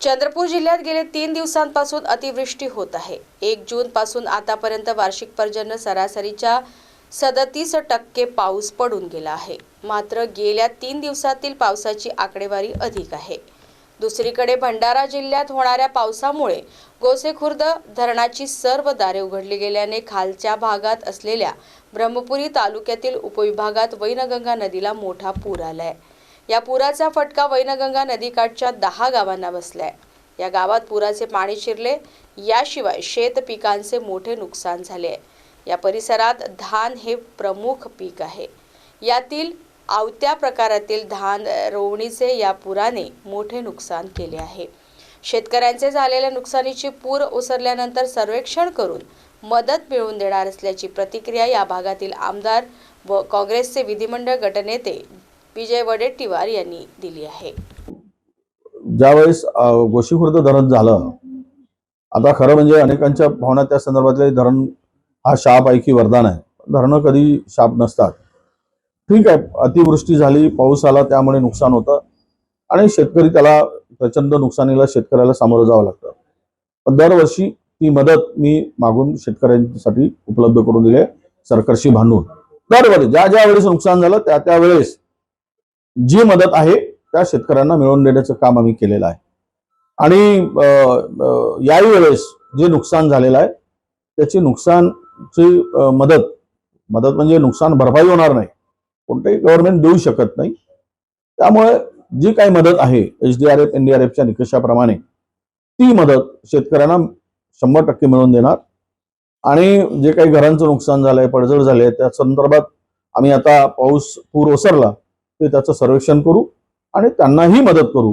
चंद्रपूर जिल्ह्यात गेले तीन दिवसांपासून अतिवृष्टी होत आहे. एक जून पासून आतापर्यंत वार्षिक पर्जन्य सरासरीच्या सदतीस टक्के पाऊस पडून गेला आहे. मात्र गेल्या तीन दिवसातील पावसाची आकडेवारी अधिक आहे. दुसरीकडे भंडारा जिल्ह्यात होणाऱ्या पावसामुळे गोसेखुर्द धरणाची सर्व दारे उघडली गेल्याने खालच्या भागात असलेल्या ब्रह्मपुरी तालुक्यातील उपविभागात वैनगंगा नदीला मोठा पूर आलाय. या पुराचा फटका वैनगंगा नदीकाठच्या दहा गावांना बसलाय. या गावात पुराचे पाणी शिरले याशिवाय शेत पिकांचे मोठे नुकसान झाले. आहे या परिसरात धान हे प्रमुख पीक आहे. यातील आवत्या प्रकारातील धान रोवणीचे या पुराने मोठे नुकसान केले आहे. शेतकऱ्यांचे झालेल्या नुकसानीची पूर ओसरल्यानंतर सर्वेक्षण करून मदत मिळवून देणार असल्याची प्रतिक्रिया या भागातील आमदार व काँग्रेसचे विधिमंडळ गटनेते विजय वडेट्टीवार यांनी दिली आहे. ज्यावेळेस गोशीखुर्द धरण झालं आता खरं म्हणजे अनेकांच्या भावना त्या संदर्भातले धरण हा शाप ऐकी वरदान आहे. धरणं कधी शाप नसतात. ठीक आहे अतिवृष्टी झाली पाऊस आला त्यामुळे नुकसान होतं. आणि शेतकरी त्याला प्रचंड नुकसानीला शेतकऱ्याला सामोरं जावं लागतं. पण दरवर्षी ती मदत मी मागून शेतकऱ्यांसाठी उपलब्ध करून दिली सरकारशी भांडून दरवेळेस ज्या ज्या वेळेस नुकसान झालं त्या त्यावेळेस जी मदत आहे त्या शेतकऱ्यांना मिळवून देण्याचं काम आम्ही केलेलं आहे. आणि याही वेळेस जे नुकसान झालेलं आहे त्याची नुकसानची मदत मदत म्हणजे नुकसान भरपाई होणार नाही. कोणतेही गव्हर्नमेंट देऊ शकत नाही. त्यामुळे जी काही मदत आहे H D R F N D R एफच्या निकषाप्रमाणे ती मदत शेतकऱ्यांना शंभर टक्के मिळवून देणार. आणि जे काही घरांचं नुकसान झालंय पडझड झाले त्या संदर्भात आम्ही आता पाऊस पूर ओसरला ते त्याचं सर्वेक्षण करू आणि त्यांनाही मदत करू.